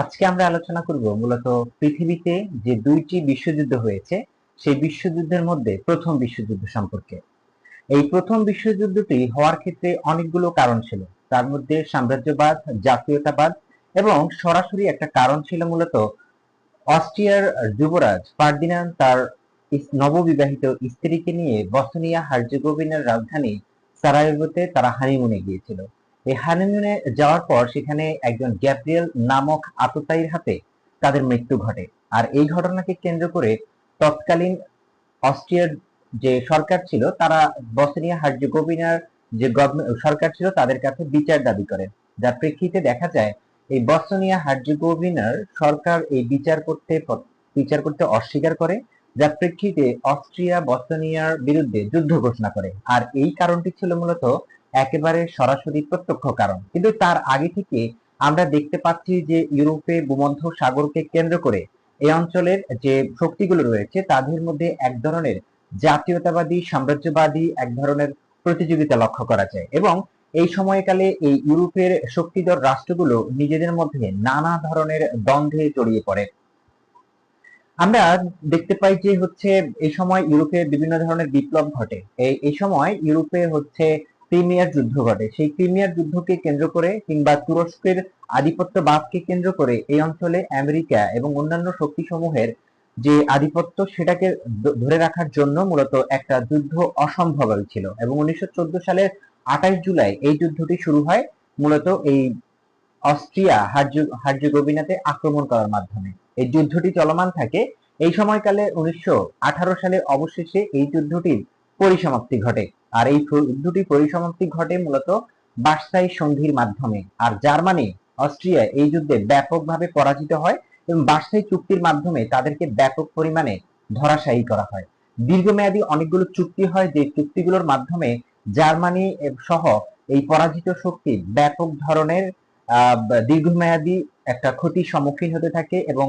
আজকে আমরা আলোচনা করব মূলত পৃথিবীতে যে দুইটি বিশ্বযুদ্ধ হয়েছে, সেই বিশ্বযুদ্ধের মধ্যে প্রথম বিশ্বযুদ্ধ সম্পর্কে। এই প্রথম বিশ্বযুদ্ধটি হওয়ার ক্ষেত্রে অনেকগুলো কারণ ছিল। তার মধ্যে সাম্রাজ্যবাদ, জাতীয়তাবাদ এবং সরাসরি একটা কারণ ছিল মূলত অস্ট্রিয়ার যুবরাজ ফার্দিনান্দ তার নববিবাহিত স্ত্রীকে নিয়ে বসনিয়া হার্জেগোভিনার রাজধানী সারায়েভোতে তারা হানিমুনে গিয়েছিল। এই হানিমুনে যাওয়ার পর সেখানে একজন গ্যাব্রিয়েল নামক আততায়ীর হাতে তাদের মৃত্যু ঘটে। আর এই ঘটনাকে কেন্দ্র করে তৎকালীন অস্ট্রিয়ার যে সরকার ছিল, তারা বসনিয়া হার্জেগোভিনার যে সরকার ছিল, তাদের কাছে বিচার দাবি করেন যার প্রেক্ষিতে দেখা যায়, এই বসনিয়া হার্জেগোভিনার সরকার এই বিচার করতে বিচার করতে অস্বীকার করে, যার প্রেক্ষিতে অস্ট্রিয়া বসনিয়ার বিরুদ্ধে যুদ্ধ ঘোষণা করে। আর এই কারণটি ছিল মূলত একেবারে সরাসরি প্রত্যক্ষ কারণ। কিন্তু তার আগে থেকে আমরা দেখতে পাচ্ছি যে ইউরোপে ভূমধ্য সাগরকে কেন্দ্র করে এই অঞ্চলের যে শক্তিগুলো রয়েছে, তাদের মধ্যে এক ধরনের জাতীয়তাবাদী, সাম্রাজ্যবাদী এক ধরনের প্রতিযোগিতা লক্ষ্য করা যায়। এবং এই সময়কালে এই ইউরোপের শক্তিধর রাষ্ট্রগুলো নিজেদের মধ্যে নানা ধরনের দ্বন্দ্বে জড়িয়ে পড়ে। আমরা দেখতে পাই যে হচ্ছে, এই সময় ইউরোপে বিভিন্ন ধরনের বিপ্লব ঘটে। এই সময় ইউরোপে হচ্ছে ক্রিমিয়ার যুদ্ধ ঘটে। সেই ক্রিমিয়ার যুদ্ধকে কেন্দ্র করে কিংবা তুরস্কের আধিপত্যবাদকে কেন্দ্র করে এই অঞ্চলে আমেরিকা এবং অন্যান্য শক্তিসমূহের যে আধিপত্য সেটাকে ধরে রাখার জন্য মূলত একটা যুদ্ধ অসম্ভব ছিল এবং উনিশশো সালের আঠাশ জুলাই এই যুদ্ধটি শুরু হয় মূলত এই অস্ট্রিয়া হার্জে- হার্জেগোভিনাতে আক্রমণ করার মাধ্যমে। এই যুদ্ধটি চলমান থাকে এই সময়কালে উনিশশো সালে অবশেষে এই যুদ্ধটির পরিসমাপ্তি ঘটে। আর এই যুদ্ধটি পরিসমাপ্তি ঘটে মূলত বার্সাই সন্ধির মাধ্যমে। আর জার্মানি, অস্ট্রিয়া এই যুদ্ধে ব্যাপকভাবে পরাজিত হয় এবং বার্সাই চুক্তির মাধ্যমে তাদেরকে ব্যাপক পরিমাণে ধরাশায়ী করা হয়। দীর্ঘমেয়াদী অনেকগুলো চুক্তি হয় যে চুক্তিগুলোর মাধ্যমে জার্মানি সহ এই পরাজিত শক্তি ব্যাপক ধরনের দীর্ঘমেয়াদী একটা ক্ষতির সম্মুখীন হতে থাকে এবং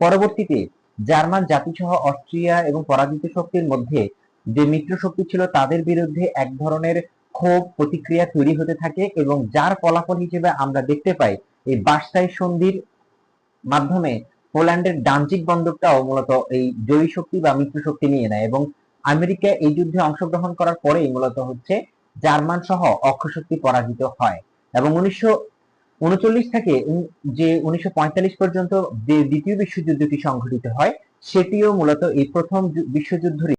পরবর্তীতে জার্মান জাতিসহ অস্ট্রিয়া এবং পরাজিত শক্তির মধ্যে যে মিত্র শক্তি ছিল তাদের বিরুদ্ধে এক ধরনের ক্ষোভ প্রতিক্রিয়া তৈরি হতে থাকে এবং যার ফলাফল হিসেবে আমরা দেখতে পাই এই বার্সাই সন্ধির মাধ্যমে পোল্যান্ডের ডানজিক বন্দরটাও মূলত এই জয়ী শক্তি বা মিত্র শক্তি নিয়ে নেয় এবং আমেরিকা এই যুদ্ধে অংশগ্রহণ করার পরেই মূলত হচ্ছে জার্মান সহ অক্ষশক্তি পরাজিত হয় এবং উনিশশো উনচল্লিশ থেকে যে উনিশশো পঁয়তাল্লিশ পর্যন্ত যে দ্বিতীয় বিশ্বযুদ্ধটি সংঘটিত হয়, সেটিও মূলত এই প্রথম বিশ্বযুদ্ধেরই